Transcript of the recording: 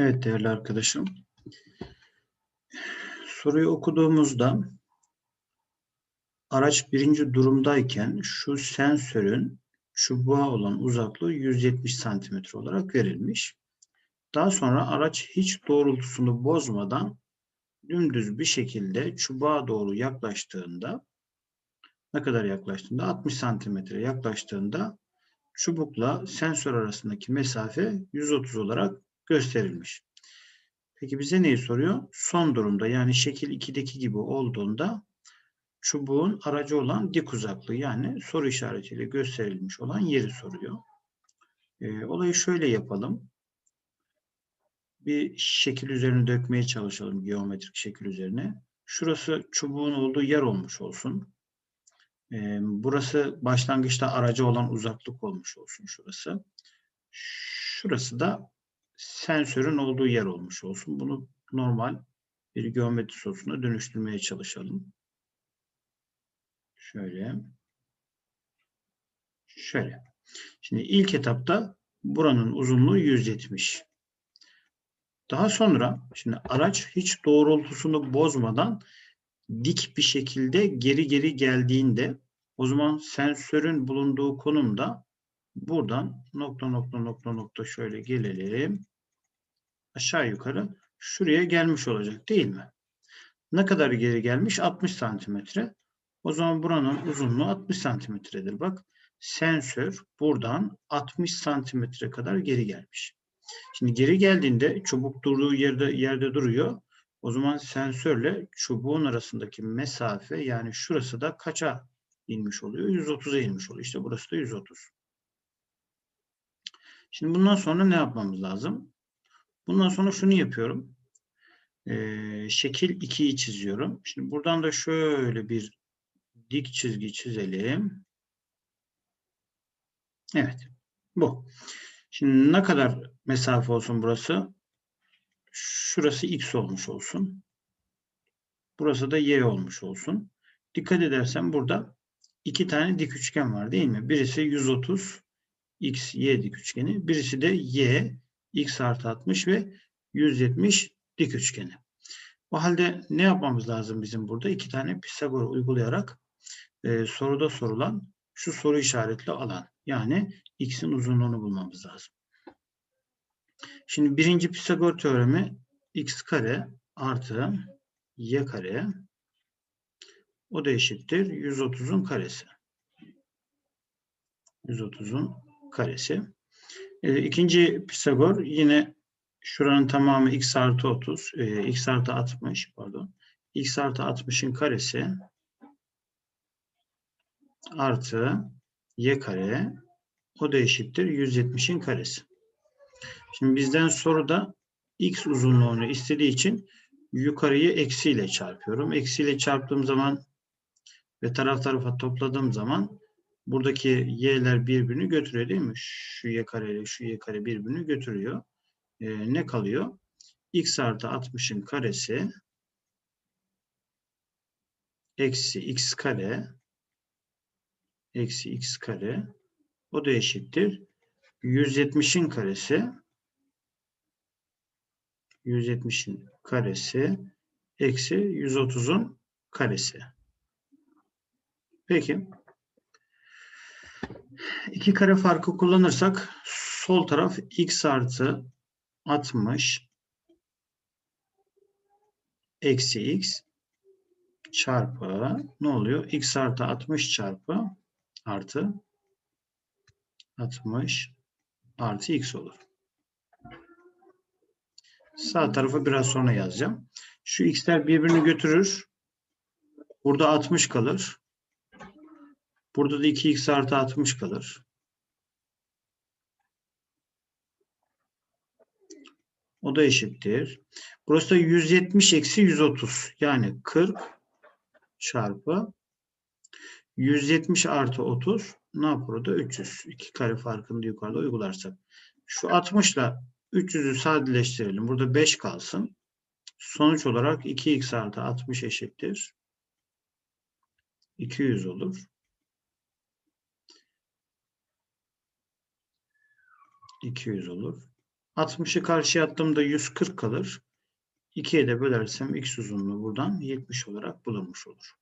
Evet değerli arkadaşım. Soruyu okuduğumuzda araç birinci durumdayken şu sensörün çubuğa olan uzaklığı 170 santimetre olarak verilmiş. Daha sonra araç hiç doğrultusunu bozmadan dümdüz bir şekilde çubuğa doğru yaklaştığında ne kadar yaklaştığında 60 santimetre yaklaştığında çubukla sensör arasındaki mesafe 130 olarak gösterilmiş. Peki bize neyi soruyor? Son durumda yani şekil 2'deki gibi olduğunda çubuğun aracı olan dik uzaklığı yani soru işaretiyle gösterilmiş olan yeri soruyor. E, olayı şöyle yapalım. Bir şekil üzerine dökmeye çalışalım geometrik şekil üzerine. Şurası çubuğun olduğu yer olmuş olsun. E, burası başlangıçta aracı olan uzaklık olmuş olsun şurası. Şurası da sensörün olduğu yer olmuş olsun. Bunu normal bir geometri sosuna dönüştürmeye çalışalım. Şöyle. Şöyle. Şimdi ilk etapta buranın uzunluğu 170. Daha sonra şimdi araç hiç doğrultusunu bozmadan dik bir şekilde geri geri geldiğinde o zaman sensörün bulunduğu konumda buradan nokta nokta nokta nokta şöyle gelelim. Aşağı yukarı şuraya gelmiş olacak değil mi? Ne kadar geri gelmiş? 60 santimetre. O zaman buranın uzunluğu 60 santimetredir. Bak sensör buradan 60 santimetre kadar geri gelmiş. Şimdi geri geldiğinde çubuk durduğu yerde yerde duruyor. O zaman sensörle çubuğun arasındaki mesafe yani şurası da kaça inmiş oluyor? 130'a inmiş oluyor. İşte burası da 130. Şimdi bundan sonra ne yapmamız lazım? Bundan sonra şunu yapıyorum. Ee, şekil 2'yi çiziyorum. Şimdi buradan da şöyle bir dik çizgi çizelim. Evet. Bu. Şimdi ne kadar mesafe olsun burası? Şurası x olmuş olsun. Burası da y olmuş olsun. Dikkat edersen burada iki tane dik üçgen var değil mi? Birisi 130 x, y dik üçgeni. Birisi de y, x artı 60 ve 170 dik üçgeni. O halde ne yapmamız lazım bizim burada? İki tane Pisagor uygulayarak e, soruda sorulan şu soru işaretli alan. Yani x'in uzunluğunu bulmamız lazım. Şimdi birinci Pisagor teoremi x kare artı y kare o da eşittir 130'un karesi. 130'un karesi. E, ikinci Pisagor yine şuranın tamamı x artı 30, e, x artı 60 pardon. x artı 60'ın karesi artı y kare o da eşittir 170'in karesi. Şimdi bizden soruda x uzunluğunu istediği için yukarıyı eksiyle çarpıyorum. Eksiyle çarptığım zaman ve taraf tarafa topladığım zaman buradaki y'ler birbirini götürüyor değil mi? Şu y kare ile şu y kare birbirini götürüyor. Ee, ne kalıyor? x artı 60'ın karesi eksi x kare eksi x kare o da eşittir. 170'in karesi 170'in karesi eksi 130'un karesi. Peki. İki kare farkı kullanırsak sol taraf x artı 60 eksi x çarpı ne oluyor? x artı 60 çarpı artı 60 artı x olur. Sağ tarafı biraz sonra yazacağım. Şu x'ler birbirini götürür. Burada 60 kalır. Burada da 2x artı 60 kalır. O da eşittir. Burası da 170 eksi 130. Yani 40 çarpı 170 artı 30 ne yapar o da 300. İki kare farkını da yukarıda uygularsak. Şu 60 ile 300'ü sadeleştirelim. Burada 5 kalsın. Sonuç olarak 2x artı 60 eşittir. 200 olur. 200 olur. 60'ı karşıya attığımda 140 kalır. 2'ye de bölersem x uzunluğu buradan 70 olarak bulunmuş olur.